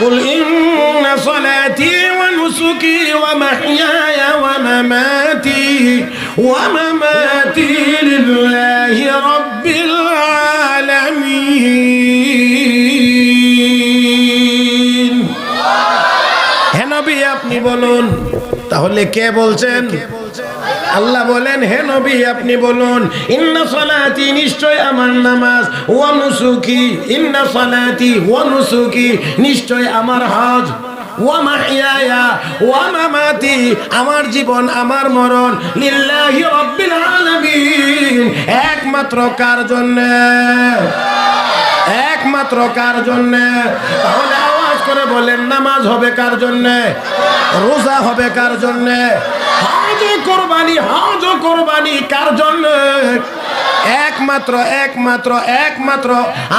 قل إن صلاتي ونسكي ومحياي ومماتي ومماتي لله رب العالمين হে নবী আপনি বলুন তাহলে কে বলছেন আল্লাহ বলেন, হে নবী, আপনি বলুন, ইন্না সালাতি নিশ্চয় আমার নামাজ, ওয়া নুসুকি, ইন্না সালাতি, ওয়া নুসুকি, নিশ্চয় আমার হজ আমার জীবন, আমার মরণ একমাত্র কার জন্য? একমাত্র কার জন্য? তাহলে আওয়াজ করে বলেন, নামাজ হবে কার জন্য? রোজা হবে কার জন্য? হজ কোরবানি হজ কোরবানি, কার জন্য? একমাত্র একমাত্র একমাত্র,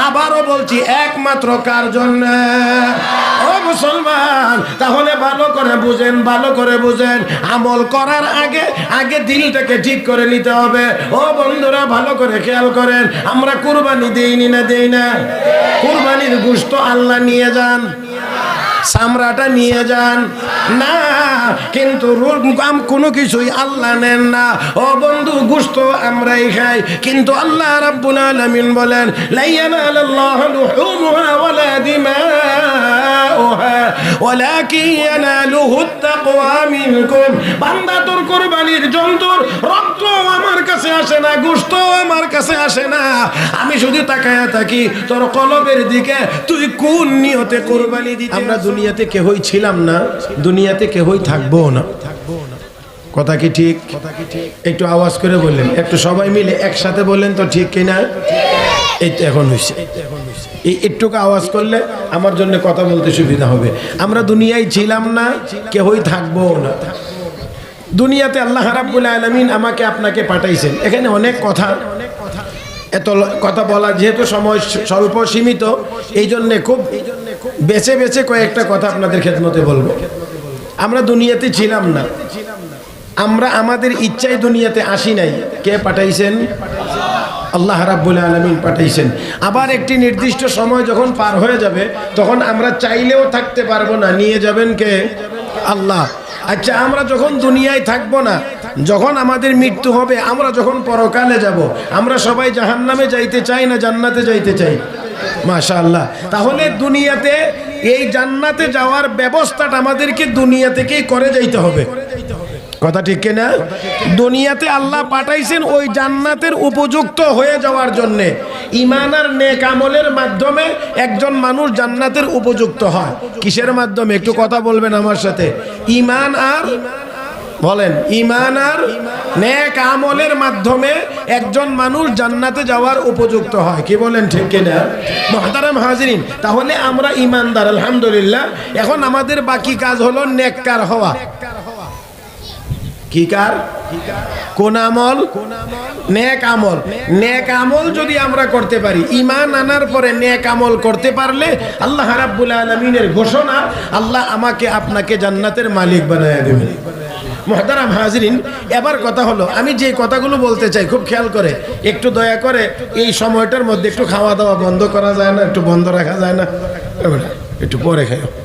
আবারও বলছি, একমাত্র কার জন্য? ও মুসলমান, তাহলে ভালো করে বুঝেন, ভালো করে বুঝেন। আমল করার আগে আগে দিলটাকে ঠিক করে নিতে হবে। ও বন্ধুরা, ভালো করে খেয়াল করেন, আমরা কুরবানি দেইনি না দেই না? কুরবানির গুস্ত আল্লাহ নিয়ে যান। চামড়াটা নিয়ে যান। না, কিন্তু কোনো কিছুই আল্লাহ নেন না। ও বন্ধু, গুস্ত আমরাই খাই। কিন্তু আল্লাহ রাব্বুল আলামিন বলেন লাইয়ানালাল্লাহু লুহুমুহা ওয়ালা দিমাউহা, ওয়ালাকিন ইয়ানালুহু তাকওয়া মিনকুম। বান্দা তোর কুরবানির জন্তুর আমার কাছে আসে না গুস্ত আমার কাছে আসে না। আমি শুধু তাকায়া থাকি তোর কলবের দিকে। তুই কোন নিয়তে কোরবানি দিতে আমরা দুনিয়াতে কেহই ছিলাম না দুনিয়াতে কেহই থাকব না। কথা কি ঠিক? একটু আওয়াজ করে বললেন। একটু সবাই মিলে একসাথে বললেন তো ঠিক কিনা? এই তো এখন হয়েছে এই একটুকু আওয়াজ করলে আমার জন্য কথা বলতে সুবিধা হবে। আমরা দুনিয়ায় ছিলাম না কেহই থাকব না। দুনিয়াতে আল্লাহ রাব্বুল আলমিন আমাকে আপনাকে পাঠাইছেন। এখানে অনেক কথা। এত কথা বলা যেহেতু সময় স্বল্প সীমিত এই জন্যে খুব বেছে বেছে কয়েকটা কথা আপনাদের খেদমতে বলব। আমরা দুনিয়াতে ছিলাম না। আমরা আমাদের ইচ্ছায় দুনিয়াতে আসি নাই। কে পাঠাইছেন? আল্লাহ রাব্বুল আলমিন পাঠাইছেন। আবার একটি নির্দিষ্ট সময় যখন পার হয়ে যাবে, তখন আমরা চাইলেও থাকতে পারব না। নিয়ে যাবেন কে? আল্লাহ। আচ্ছা আমরা যখন দুনিয়ায় থাকব না, যখন আমাদের মৃত্যু হবে, আমরা যখন পরকালে যাব, আমরা সবাই জাহান নামে যাইতে চাই না জান্নাতে যাইতে চাই? মাশা আল্লাহ তাহলে দুনিয়াতে এই জান্নাতে যাওয়ার ব্যবস্থাটা আমাদেরকে দুনিয়া থেকেই করে যাইতে হবে। কথা ঠিক কিনা? দুনিয়াতে আল্লাহ পাঠাইছেন ওই জান্নাতের উপযুক্ত হয়ে যাওয়ার জন্যে। ইমান আর নেক আমলের মাধ্যমে একজন মানুষ জান্নাতের উপযুক্ত হয়। কিসের মাধ্যমে? একটু কথা বলবেন আমার সাথে। ইমান আর বলেন ইমান আর নেক আমলের মাধ্যমে একজন মানুষ জান্নাতে যাওয়ার উপযুক্ত হয়। কি বলেন ঠিক কিনা? মহতারাম হাজরিন, তাহলে আমরা ইমানদার আলহামদুলিল্লাহ। এখন আমাদের বাকি কাজ হলো নেককার হওয়া। কোন আমল? নেক আমল। যদি আমরা করতে পারি ইমান আনার পরে নেক আমল করতে পারলে আল্লাহ ঘোষণা, আল্লাহ আমাকে আপনাকে জান্নাতের মালিক বানায় দেবেন। হাজরিন, এবার কথা হলো, আমি যে কথাগুলো বলতে চাই, খুব খেয়াল করে, একটু দয়া করে এই সময়টার মধ্যে একটু খাওয়া দাওয়া বন্ধ করা যায় না, একটু বন্ধ রাখা যায় না। একটু পরে খাও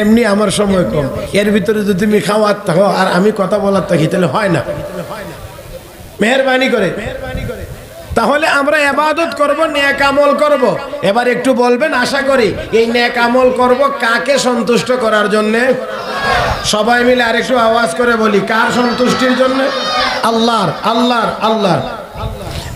এমনি আমার সময় কম। এর ভিতরে যদি তুমি খাওয়ার থাকো আর আমি কথা বলার থাকি তাহলে হয় না। মেহরবানি করে। তাহলে আমরা এবাদত করব, নেক আমল করব। এবার একটু বলবেন, আশা করি এই নেক আমল করব কাকে সন্তুষ্ট করার জন্য? সবাই মিলে আরেকটু আওয়াজ করে বলি, কার সন্তুষ্টির জন্য? আল্লাহর আল্লাহর আল্লাহর।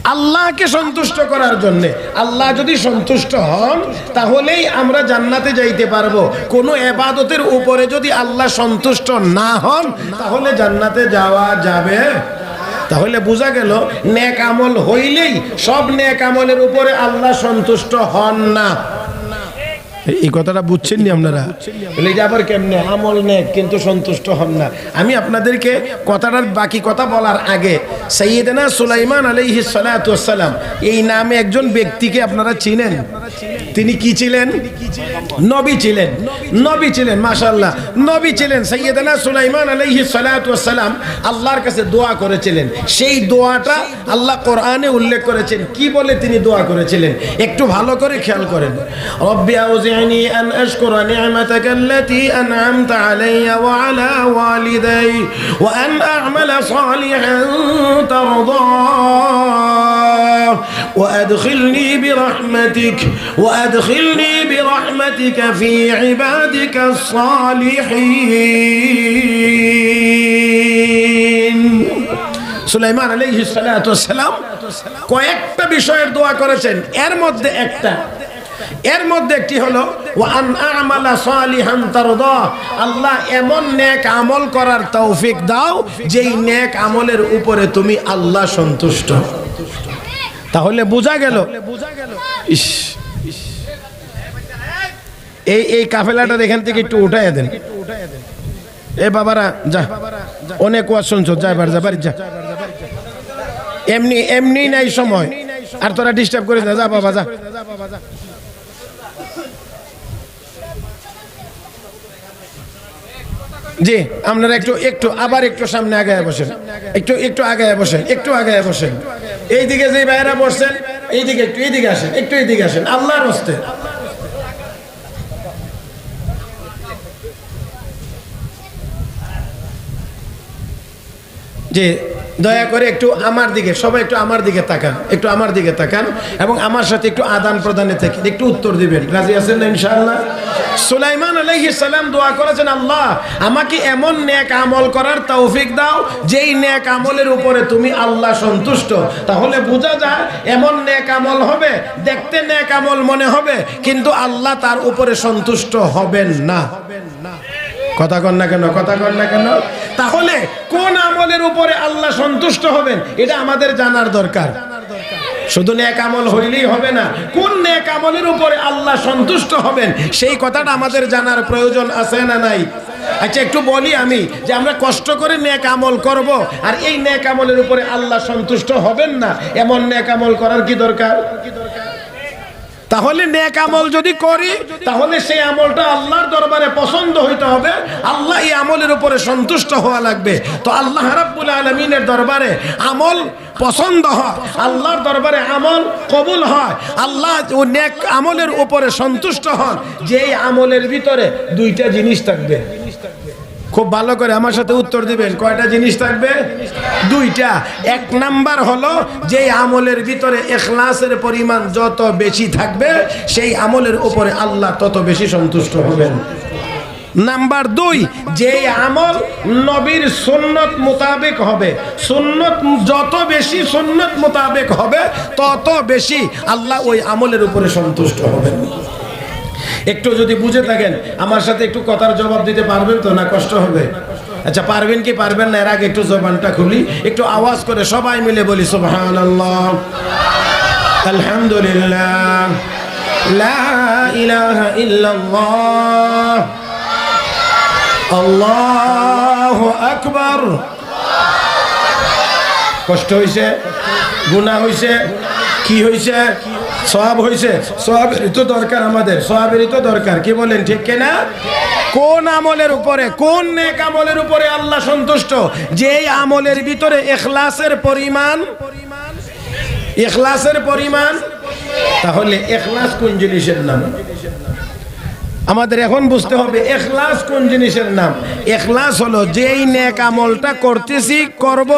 আল্লাহকে সন্তুষ্ট করার জন্য। আল্লাহ যদি সন্তুষ্ট হন, তাহলেই আমরা জান্নাতে যাইতে পারব। কোনো এবাদতের উপরে যদি আল্লাহ সন্তুষ্ট না হন, তাহলে জান্নাতে যাওয়া যাবে। তাহলে বোঝা গেল, নেক আমল হইলেই সব নেক আমলের উপরে আল্লাহ সন্তুষ্ট হন না। এই কথাটা বুঝছেন নি আপনারা এটা আবার কেমনে? আমল নেক, কিন্তু সন্তুষ্ট হন না। আমি আপনাদেরকে কথাটার বাকি কথা বলার আগে সৈয়দনা সুলাইমান আলাইহি সালাম এই নামে একজন ব্যক্তিকে আপনারা চিনেন? তিনি কি ছিলেন? নবী ছিলেন। নবী ছিলেন মাশাল্লাহ নবী ছিলেন সৈয়দনা সুলাইমান আলাইহি সালাম আল্লাহর কাছে দোয়া করেছিলেন। সেই দোয়াটা আল্লাহ কোরআনে উল্লেখ করেছেন। কি বলে তিনি দোয়া করেছিলেন? একটু ভালো করে খেয়াল করেন। রব্বি আউজি أوزعني أن أشكر نعمتك التي أنعمت علي وعلى والدي وأن أعمل صالحا ترضاه وأدخلني برحمتك وأدخلني برحمتك في عبادك الصالحين সুলাইমান আলাইহিস সালাতু সালাম কয়েকটা বিষয়ের দোয়া করেছেন এর মধ্যে একটা এর মধ্যে একটি হলো আল্লাহ এমন নেক আমল করার তৌফিক দাও, যেই নেক আমলের উপরে তুমি আল্লাহ সন্তুষ্ট। তাহলে বোঝা গেল এই এই কাফেলাটা এখান থেকে একটু উঠাই দেন। এ বাবারা, যা, অনেক ওয়াজ শুনছো, যা এবার, যা, বাড়ি যা। এমনি এমনি নাই সময়। আর তোরা ডিস্টার্ব করে যা যা বাবা, যা। জি, আপনারা একটু একটু, আবার একটু সামনে আগে বসেন। একটু একটু আগে বসেন, একটু আগে বসেন। এইদিকে যে বাইরা বসছেন, এইদিকে একটু, এইদিকে আসেন, একটু এইদিকে আসেন। আল্লাহর হস্তে। যে দয়া করে একটু আমার দিকে, সবাই একটু আমার দিকে তাকান, একটু আমার দিকে তাকান এবং আমার সাথে একটু আদান প্রদানে থেকে একটু উত্তর দিবেন। রাজি আছেন না ইনশাআল্লাহ? সুলাইমান আলাইহিস সালাম দোয়া করেছেন, আল্লাহ, আমাকে এমন নেক আমল করার তৌফিক দাও, যেই নেক আমলের উপরে তুমি আল্লাহ সন্তুষ্ট। তাহলে বোঝা যায় এমন নেক আমল হবে, দেখতে নেক আমল মনে হবে, কিন্তু আল্লাহ তার উপরে সন্তুষ্ট হবেন না। কথা কন না কেন, কথা কন না কেন? তাহলে কোন আমলের উপরে আল্লাহ সন্তুষ্ট হবেন? এটা আমাদের জানার দরকার। শুধু নেক আমল হইলেই হবে না, কোন নেক আমলের উপরে আল্লাহ সন্তুষ্ট হবেন? সেই কথাটা আমাদের জানার প্রয়োজন আছে না নাই? আচ্ছা একটু বলি আমি যে আমরা কষ্ট করে নেক আমল করব, আর এই নেক আমলের উপরে আল্লাহ সন্তুষ্ট হবেন না? এমন নেক আমল করার কি দরকার? তাহলে নেক আমল যদি করি, তাহলে সেই আমলটা আল্লাহর দরবারে পছন্দ হইতে হবে। আল্লাহ এই আমলের উপরে সন্তুষ্ট হওয়া লাগবে। তো আল্লাহ রাব্বুল আলমিনের দরবারে আমল পছন্দ হয়, আল্লাহর দরবারে আমল কবুল হয়। আল্লাহ ও নেক আমলের উপরে সন্তুষ্ট হন, যেই আমলের ভিতরে দুইটা জিনিস থাকবে। খুব ভালো করে আমার সাথে উত্তর দিবেন। কয়টা জিনিস থাকবে? দুইটা। এক নাম্বার হলো যে আমলের ভিতরে এখলাসের পরিমাণ যত বেশি থাকবে, সেই আমলের উপরে আল্লাহ তত বেশি সন্তুষ্ট হবেন। নাম্বার দুই যে আমল নবীর সুন্নত মোতাবেক হবে, সুন্নত যত বেশি সুন্নত মোতাবেক হবে, তত বেশি আল্লাহ ওই আমলের উপরে সন্তুষ্ট হবেন। একটু যদি বুঝে থাকেন, আমার সাথে একটু কথার জবাব দিতে পারবেন তো? না কষ্ট হবে? আচ্ছা পারবেন কি পারবেন না? এর আগে একটু জবানটা খুলি, একটু আওয়াজ করে সবাই মিলে বলি সুবহান আলহামদুলিল্লাহ। লা ইলাহা ইল্লাল্লাহ। আল্লাহু আকবার। কষ্ট হইছে? গুনাহ হইছে? কি হইছে? সব হয়েছে সবেরই তো দরকার আমাদের। সবেরই তো দরকার। কি বলেন, ঠিক কিনা কোন আমলের উপরে, কোন নেক আমলের উপরে আল্লাহ সন্তুষ্ট? যেই আমলের ভিতরে এখলাসের পরিমাণ এখলাসের পরিমাণ, তাহলে এখলাস কোন জিনিসের নাম? আমাদের এখন বুঝতে হবে এখলাস কোন জিনিসের নাম। এখলাস হলো যেই নেক আমলটা করতেছি, করব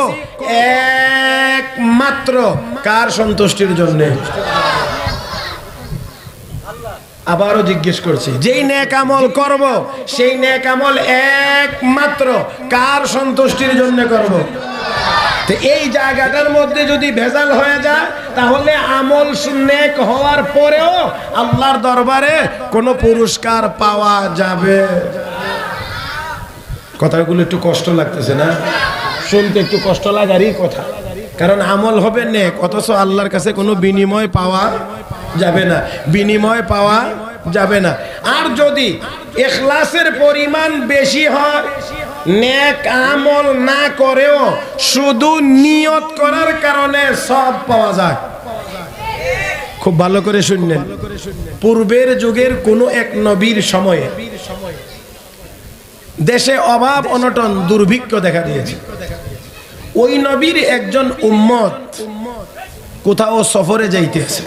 একমাত্র। কার সন্তুষ্টির জন্য? আবারও জিজ্ঞেস করছি, যেই নেক আমল করব, সেই নেক আমল একমাত্র কার সন্তুষ্টির জন্য করব? তো এই জায়গাটার মধ্যে যদি ভেজাল হয়ে যায়, তাহলে আমল নেক হওয়ার পরেও আল্লাহর দরবারে কোনো পুরস্কার পাওয়া যাবে। কথাগুলো একটু কষ্ট লাগতেছে না? শুনতে একটু কষ্ট লাগারই কথা। কারণ আমল হবে নেক, অথচ আল্লাহর কাছে কোনো বিনিময় পাওয়া যাবে না, বিনিময় পাওয়া যাবে না। আর যদি এখলাসের পরিমাণ বেশি হয়, নেক আমল না করেও শুধু নিয়ত করার কারণে সব পাওয়া যায়। খুব ভালো করে শুনলেন। পূর্বের যুগের কোনো এক নবীর সময়ে দেশে অভাব অনটন দুর্ভিক্ষ দেখা দিয়েছে। ওই নবীর একজন উম্মত কোথাও সফরে যাইতেছে।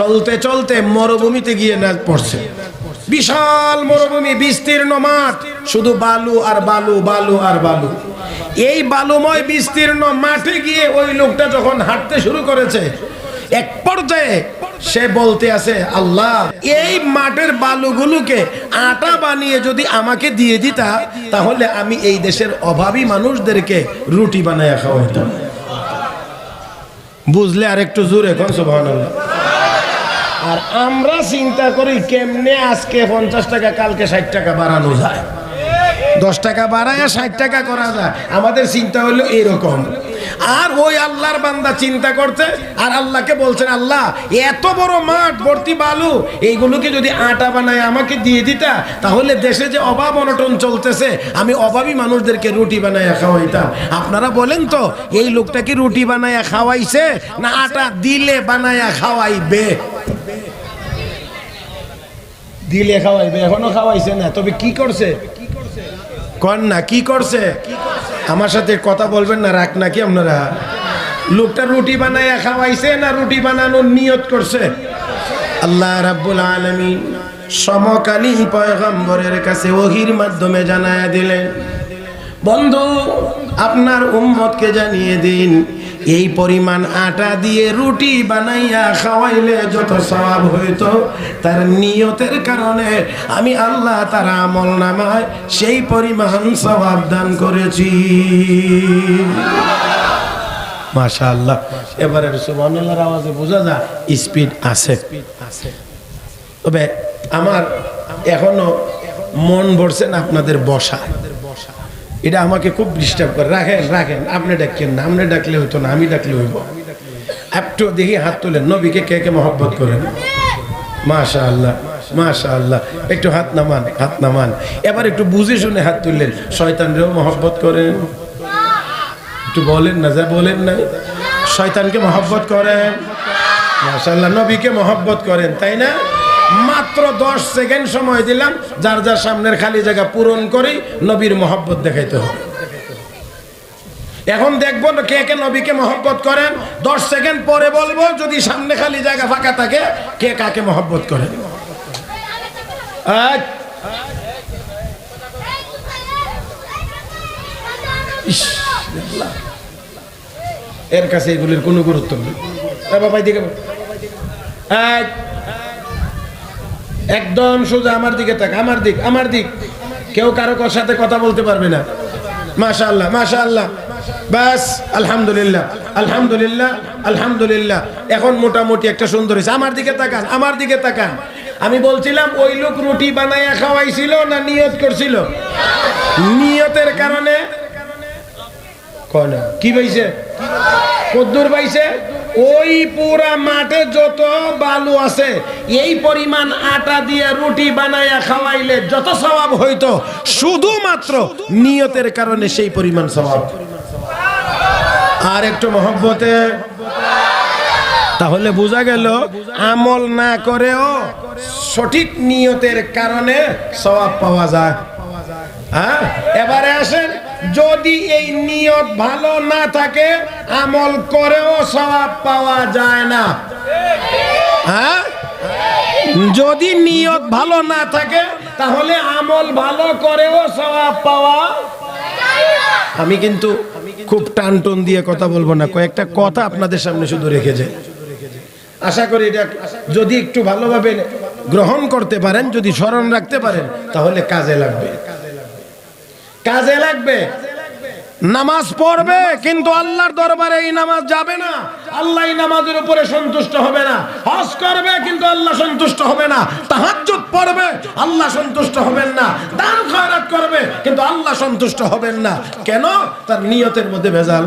চলতে চলতে মরুভূমিতে গিয়ে না পড়ছে। বিশাল মরুভূমি, বিস্তীর্ণ মাঠ। শুধু বালু আর বালু বালু আর বালু। এই বালুময়, বিস্তীর্ণ মাঠে গিয়ে ওই লোকটা যখন হাঁটতে শুরু করেছে, এক পর্যায়ে সে বলতে আছে, আল্লাহ, এই মাঠের বালুগুলোকে আটা বানিয়ে যদি আমাকে দিয়ে দিতা, তাহলে আমি এই দেশের অভাবী মানুষদেরকে রুটি বানায় খাওয়াইতাম। বুঝলে আর একটু জোরে এখন সুবহানাল্লাহ। আর আমরা চিন্তা করি কেমনে আজকে পঞ্চাশ টাকা, কালকে ষাট টাকা বাড়ানো যায়। দশ টাকা বাড়ায় ষাট টাকা করা যায়। আমাদের চিন্তা হলো এরকম। আর ওই আল্লাহর বান্দা চিন্তা করছে, আর আল্লাহকে বলছেন, আল্লাহ, এত বড় মাঠ, ভর্তি বালু, এইগুলোকে যদি আটা বানায় আমাকে দিয়ে দিতা, তাহলে দেশে যে অভাব অনটন চলতেছে, আমি অভাবী মানুষদেরকে রুটি বানায় খাওয়াইতাম। আপনারা বলেন তো, এই লোকটা কি রুটি বানায় খাওয়াইছে, না আটা দিলে বানায়া খাওয়াইবে? দিলে খাওয়াইবে, এখনও খাওয়াইছে না। তবে কি করছে? কন না, কি করছে? আমার সাথে কথা বলবেন না রাখ নাকি আপনারা? লোকটা রুটি বানায় খাওয়াইছে না রুটি বানানোর নিয়ত করছে? আল্লাহ রাব্বুল আলামিন সমকালীন পয়গম্বরের কাছে ওহির মাধ্যমে জানায়া দিলেন, বন্ধু, আপনার উম্মতকে জানিয়ে দিন এই পরিমাণ আটা দিয়ে রুটি বানাইয়া খাওয়াইলে যত স্বভাব হইতো, তার নিয়তের কারণে আমি আল্লাহ তার আমল নামায় সেই পরিমাণ স্বভাব দান করেছি। মাশাআল্লাহ। এবারে সুবহানাল্লাহর আওয়াজে বোঝা যায় স্পিড আছে। তবে আমার এখনও মন ভরছে না আপনাদের বসা এটা আমাকে খুব ডিস্টার্ব করে। রাখেন রাখেন, আপনি ডাকেন না, আপনি ডাকলে হইতো না, আমি ডাকলে হইব। একটু দেখি হাত তোলেন, নবীকে কে কে মহব্বত করেন? মাশা আল্লাহ মাশা আল্লাহ একটু হাত নামান হাত নামান। এবার একটু বুঝে শুনে হাত তুললেন। শয়তানরেও মহব্বত করেন। একটু বলেন না, যা বলেন নাই শয়তানকে মহব্বত করেন। মাশাল্লাহ নবীকে মহব্বত করেন, তাই না? মাত্র দশ সেকেন্ড সময় দিলাম, যার যার সামনের খালি জায়গা পূরণ করেই নবীর মহব্বত দেখাইতে হবে। এখন দেখব কে কে নবীকে মহব্বত করেন। দশ সেকেন্ড পরে বলব, যদি সামনে খালি জায়গা ফাঁকা থাকে, কে কাকে মহব্বত করেন এর কাছে এগুলির কোনো গুরুত্ব নেই। বাবা দিকে একদম সোজা আমার দিকে তাক, আমার দিক আমার দিক। কেউ কারও কার সাথে কথা বলতে পারবে না। মাশা আল্লাহ মাশা আল্লাহ বাস, আলহামদুলিল্লাহ আলহামদুলিল্লাহ আলহামদুলিল্লাহ। এখন মোটামুটি একটা সুন্দর হয়েছে। আমার দিকে তাকান, আমার দিকে তাকান। আমি বলছিলাম, ওই লোক রুটি বানাইয়া খাওয়াইছিল না নিয়ত করছিল? নিয়তের কারণে? কি পাইছে? কদ্দুর পাইছে? ওই পুরা মাঠে যত বালু আছে, এই পরিমাণ আটা দিয়ে রুটি বানায়া খাওয়াইলে যত স্বভাব হইতো, শুধুমাত্র নিয়তের কারণে সেই পরিমাণ স্বভাব। আর একটু মহব্বতে, তাহলে বোঝা গেল, আমল না করেও সঠিক নিয়তের কারণে স্বভাব পাওয়া যায়। হ্যাঁ? এবারে আসেন। যদি এই নিয়ত ভালো না থাকে, আমল করেও সওয়াব পাওয়া যায় না। হ্যাঁ? যদি নিয়ত ভালো না থাকে, তাহলে আমল ভালো করেও সওয়াব পাওয়া আমি কিন্তু খুব টান টন দিয়ে কথা বলব না। কয়েকটা কথা আপনাদের সামনে শুধু রেখে যাই। আশা করি এটা যদি একটু ভালোভাবে গ্রহণ করতে পারেন, যদি স্মরণ রাখতে পারেন, তাহলে কাজে লাগবে। কাজে লাগবে নামাজ পড়বে কিন্তু আল্লাহর দরবারে এই নামাজ যাবে না আল্লাহ এই নামাজের উপরে সন্তুষ্ট হবে না হজ করবে কিন্তু আল্লাহ সন্তুষ্ট হবে না তাহাজ্জুদ পড়বে আল্লাহ সন্তুষ্ট হবেন না দান খয়রাত করবে কিন্তু আল্লাহ সন্তুষ্ট হবেন না কেন তার নিয়তের মধ্যে ভেজাল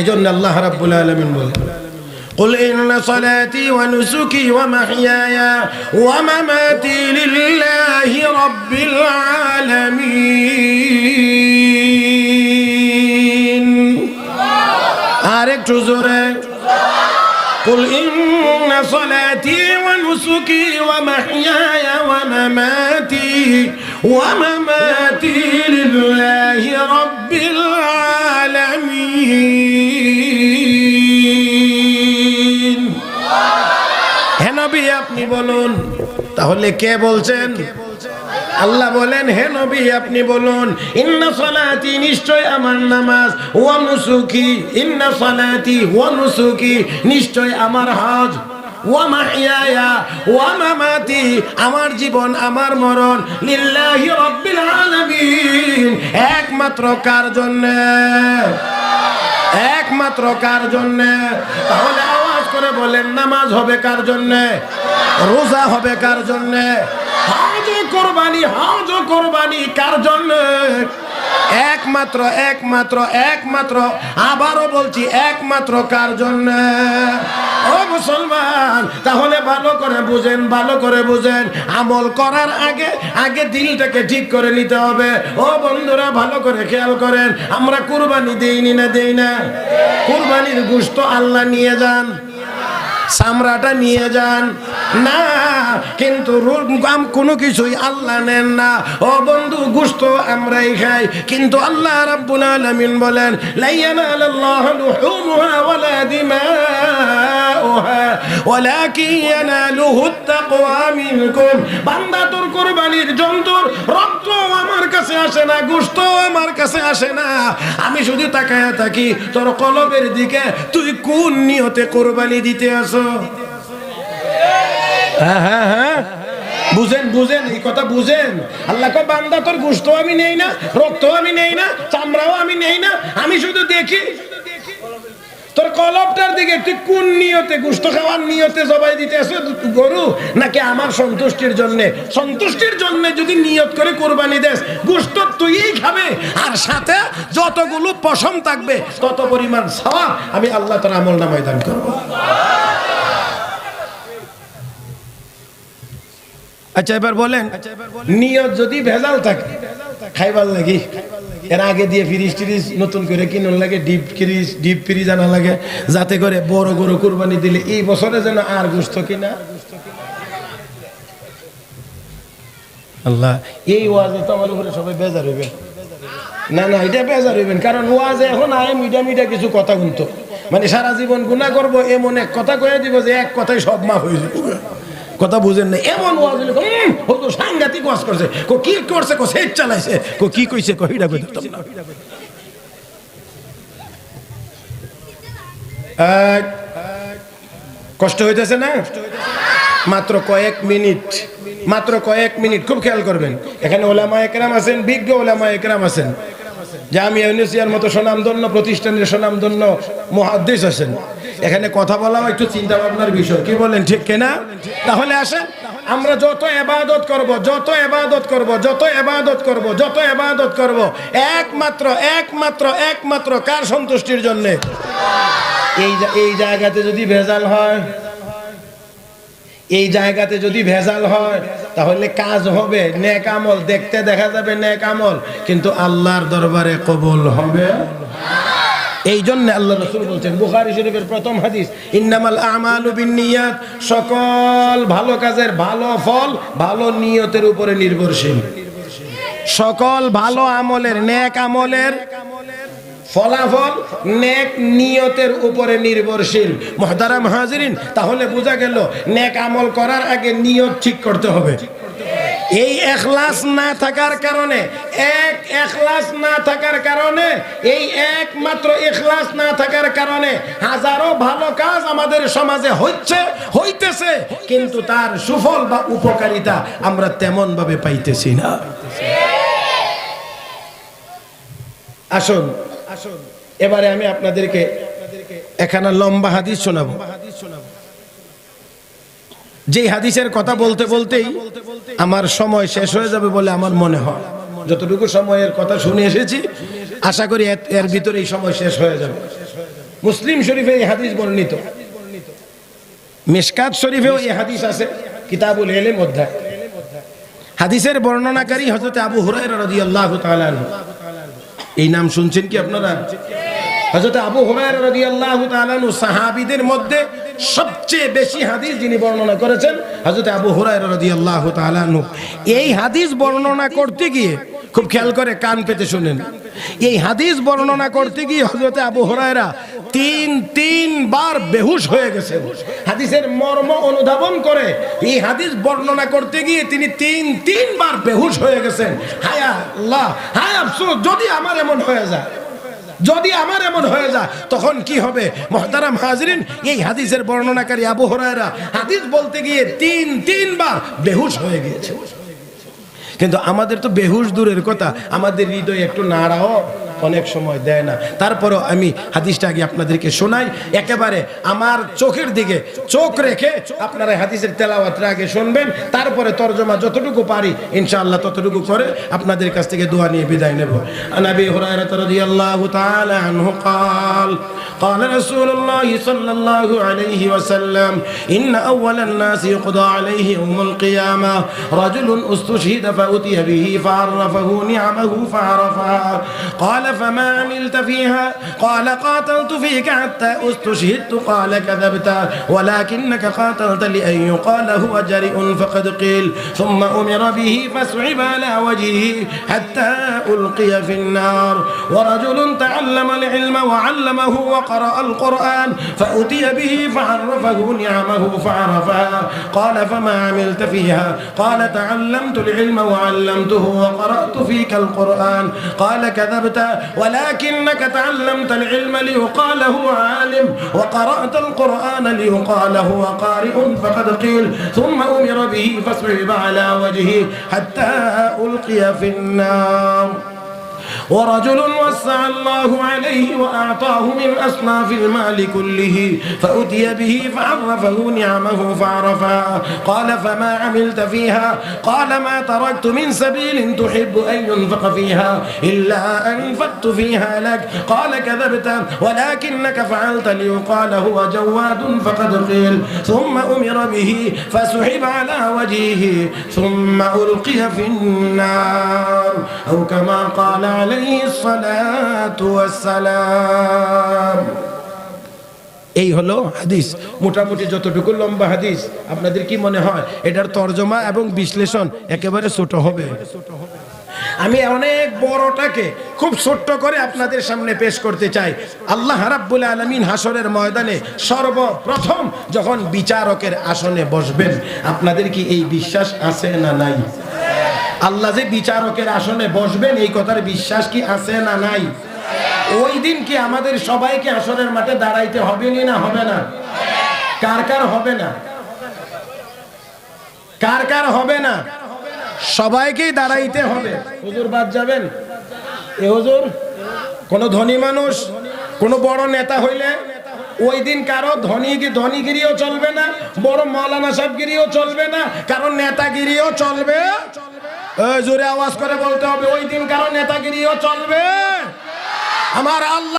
এজন্য আল্লাহ রাব্বুল আলামিন বলেন قل إن صلاتي ونسكي ومحياي ومماتي لله رب العالمين আরেক জোরে قل إن صلاتي ونسكي ومحياي ومماتي ومماتي لله رب العالمين আপনি বলুন। তাহলে কে বলছেন? আল্লাহ বলেন, হে নবী, আপনি বলুন, ইন্না সালাতি নিশ্চয় আমার নামাজ, ওয়া নুসুকি, ইন্না সালাতি, ওয়া নুসুকি, নিশ্চয় আমার হজ আমার জীবন, আমার মরণ, লিল্লাহি রাব্বিল আলামিন। একমাত্র কার জন্য? একমাত্র কার জন্য? তাহলে আওয়াজ করে বলেন, নামাজ হবে কার জন্য? রোজা হবে কার জন্য? হজ কোরবানি হজ কোরবানি কার জন্য? একমাত্র একমাত্র একমাত্র, আবারও বলছি, একমাত্র কার জন্য? ও মুসলমান, তাহলে ভালো করে বুঝেন, ভালো করে বুঝেন। আমল করার আগে আগে দিলটাকে ঠিক করে নিতে হবে। ও বন্ধুরা, ভালো করে খেয়াল করেন, আমরা কুরবানি দেইনি না দেই না? কুরবানির গুস্ত আল্লাহ নিয়ে যান, চামড়াটা নিয়ে যান না, কিন্তু রু- আম- কোনো কিছুই আল্লাহ নেন না। ও বন্ধু গুস্ত আমরাই খাই। কিন্তু আল্লাহ রাব্বুল আলামিন বলেন লাইয়ানালাল্লাহু লুহুমুহা ওয়ালা দিমাউহা, ওয়ালাকিন ইয়ানালুহুত তাকওয়া মিনকুম। বান্দা তোর কুরবানির জন্তুর রক্ত আমার কাছে আসে না গুস্ত আমার কাছে আসে না। আমি শুধু তাকায় থাকি, তোর কলবের দিকে, তুই কোন নিয়তে কোরবানি দিতে আসো? হ্যাঁ হ্যাঁ হ্যাঁ। বুঝেন বুঝেন, এই কথা বুঝেন। আল্লাহ কো বান্দা, তোর গোশত আমি নেই না রক্ত আমি নেই না, চামড়াও আমি নেই না, আমি শুধু দেখি। তোর কলবটার দিকে তুই কোন নিয়তে গোশত খাওয়ার নিয়তে জবাই দিতে আসো, গরু? নাকি আমার সন্তুষ্টির জন্য? সন্তুষ্টির জন্য যদি নিয়ত করে কোরবানি দেস গোশত তুইই খাবে, আর সাথে যতগুলো পশম থাকবে, তত পরিমাণ সওয়াব আমি আল্লাহ তোর আমল নামায় দান করব। আচ্ছা এবার বলেন। নিয়ত যদি ভেজাল থাকে, খাইবার লাগি, এর আগে দিয়ে ফ্রিজ টিরিজ নতুন করে কিনুন লাগে, ডিপ ফ্রিজ ডিপ ফ্রিজ আনা লাগে, যাতে করে বড় গরু কুরবানি দিলে এই বছরে যেন আর গুস্ত কিনা। আল্লাহ, এই ওয়াজে তো আমার উপরে সবাই বেজার হইবেন না না, এটা বেজার হইবেন, কারণ ওয়াজে এখন আয় মিডা মিডা কিছু কথা শুনতো মানে সারা জীবন গুণা করব, এমন এক কথা কয়ে দিব যে এক কথাই সব মাফ হয়ে যাবে। কথা বুঝেন না এমন ওয়াজ হইলে ও তো সাংঘাতিক ওয়াজ করছে। কো কি করছে? কো সেট চালাইছে। কো কি কইছে? কো হিডা কই দিতাম না কষ্ট হইতেছে না? মাত্র কয়েক মিনিট। মাত্র কয়েক মিনিট। খুব খেয়াল করবেন। এখানে ওলামা একরাম আছেন বিজ্ঞ ওলামা একরাম আছেন। জামিয়া ইউনিসিয়ার মতো সুনামধন্য প্রতিষ্ঠানের সুনামধন্য মহাদ্দেশ আছেন। এখানে কথা বলাও একটু চিন্তা ভাবনার বিষয়। কি বলেন ঠিক কেনা? তাহলে আসেন, আমরা যত এবাদত করব, যত এবাদত করব, যত এবাদত করব, যত এবাদত করব, একমাত্র একমাত্র একমাত্র কার সন্তুষ্টির জন্যে? এই এই জায়গাতে যদি ভেজাল হয় এই জায়গাতে যদি ভেজাল হয়, তাহলে কাজ হবে। নেক আমল, দেখতে দেখা যাবে নেক আমল, কিন্তু আল্লাহর দরবারে কবল হবে। এই জন্য আল্লাহ রসুল বলছেন, বুখারি শরীফের প্রথম হাদিস, ইন্নামাল আমালু বিন্নিয়াত সকল ভালো কাজের ভালো ফল, ভালো নিয়তের উপরে নির্ভরশীল। সকল ভালো আমলের, নেক আমলের ফলাফল নেক নিয়তের উপরে নির্ভরশীল। মহদারা মহাজিরিন তাহলে বোঝা গেল নেক আমল করার আগে নিয়ত ঠিক করতে হবে। এই এখলাস না থাকার কারণে, এক এখলাস না থাকার কারণে, এই একমাত্র এখলাস না থাকার কারণে হাজারো ভালো কাজ আমাদের সমাজে হচ্ছে, হইতেছে, কিন্তু তার সুফল বা উপকারিতা আমরা তেমন ভাবে পাইতেছি না। আসুন এবারে আমি আপনাদেরকে এখানে লম্বা হাদিস শোনাবো। যে হাদিসের কথা বলতে বলতেই আমার সময় শেষ হয়ে যাবে বলে আমার মনে হয়। যতটুকু সময়ের কথা শুনে এসেছি, আশা করি এর- ভিতরে এই সময় শেষ হয়ে যাবে। মুসলিম শরীফে এই হাদিস বর্ণিত। মিসকাত শরীফেও এই হাদিস আছে, কিতাবুল এলেম অধ্যায় হাদিসের বর্ণনাকারী হযরত আবু হুরায়রা রাদিয়াল্লাহু তাআলা আনহু। এই নাম শুনছেন কি আপনারা? হজরত আবু হুরায়রা রাদিয়াল্লাহু তাআলা নু সাহাবীদের মধ্যে সবচেয়ে বেশি হাদিস যিনি বর্ণনা করেছেন, হযরত আবু হুরায়রা রাদিয়াল্লাহু তাআলা নু এই হাদিস বর্ণনা করতে গিয়ে খুব খেয়াল করে কান পেতে শুনেন। এই হাদিস বর্ণনা করতে গিয়ে হজরতে আবু হরায়রা তিন, তিনবার বেহুশ হয়ে গেছেন। হাদিসের মর্ম অনুধাবন করে এই হাদিস বর্ণনা করতে গিয়ে তিনি তিন, তিনবার বেহুশ হয়ে গেছেন। হায় আল্লাহ, হায় আফসোস, যদি আমার এমন হয়ে যায়, যদি আমার এমন হয়ে যায়, তখন কি হবে? মহতারাম হাজরিন, এই হাদিসের বর্ণনাকারী আবু হরায়রা হাদিস বলতে গিয়ে তিন, তিনবার বেহুশ হয়ে গিয়েছে। কিন্তু আমাদের তো বেহুশ দূরের কথা। আমাদের হৃদয় একটু নাড়াও। অনেক সময় দেয় না তারপরও আমি হাদিসটা আগে আপনাদেরকে শোনাই একেবারে আমার চোখের দিকে চোখ রেখে আপনারা হাদিসের তেলাওয়াতটা আগে শুনবেন তারপরে তর্জমা যতটুকু পারি ইনশাআল্লাহ ততটুকু করে আপনাদের কাছ থেকে দোয়া নিয়ে বিদায় নেব আনাবি হুরায়রা রাদিয়াল্লাহু তাআলা আনহু قال قال رسول الله صلى الله عليه وسلم إن أول الناس يقضى عليه يوم القيامة رجل استشهد فأتي به فعرفه نعمه فعرفها قال فما عملت فيها؟ قال قاتلت فيك حتى استشهدت. قال كذبت. ولكنك قاتلت لأن يقال هو جريء فقد قيل. ثم أمر به فسعب على وجهه حتى ألقي في النار. ورجل تعلم العلم وعلمه وقرأ القرآن فأتي به فعرفه نعمه فعرفها قال فما عملت فيها؟ قال تعلمت العلم وعلمته وقرأت فيك القرآن. قال كذبت. ولكنك تعلمت العلم ليقال هو عالم وقرأت القرآن ليقال هو قارئ فقد قيل ثم أمر به فصعب على وجهه حتى ألقي في النار. ورجل وسع الله عليه وأعطاه من أصناف المال كله فأتي به فعرفه نعمه فعرفها قال فما عملت فيها؟ قال ما تركت من سبيل تحب أن ينفق فيها إلا أنفقت فيها لك. قال كذبت ولكنك فعلت. ليقال هو جواد فقد قيل. ثم أمر به فسحب على وجهه ثم ألقي في النار. أو كما قال عليه আলাইহি সালাতু সালাম এই হলো হাদিস। মোটামুটি যতটুকু লম্বা হাদিস, আপনাদের কি মনে হয়? এটার তর্জমা এবং বিশ্লেষণ একেবারে ছোট হবে। আমি অনেক বড়টাকে খুব ছোট্ট করে আপনাদের সামনে পেশ করতে চাই। আল্লাহ রাব্বুল আলমিন হাসরের ময়দানে সর্বপ্রথম যখন বিচারকের আসনে বসবেন, আপনাদের কি এই বিশ্বাস আছে না নাই? আল্লাহ যে বিচারকের আসনে বসবেন, এই কথার বিশ্বাস কি আছে না নাই? ওই দিন কি আমাদের সবাইকে আসনের মাঠে দাঁড়াইতে হবে নি হবে না? কার কার হবে না? কার কার হবে না? সবাইকেই দাঁড়াইতে হবে। হুজুর বাদ যাবেন? এ হুজুর, কোন ধনী মানুষ, কোন বড় নেতা হইলে ওই দিন কারও ধনী ধনীগিরিও চলবে না, বড় মৌলানা সাহেবগিরিও চলবে না কারণ নেতাগিরিও চলবে জোরে আওয়াজ করে বলতে হবে ওই দিন কারও নেতাগিরিও চলবে। আমার আল্লাহ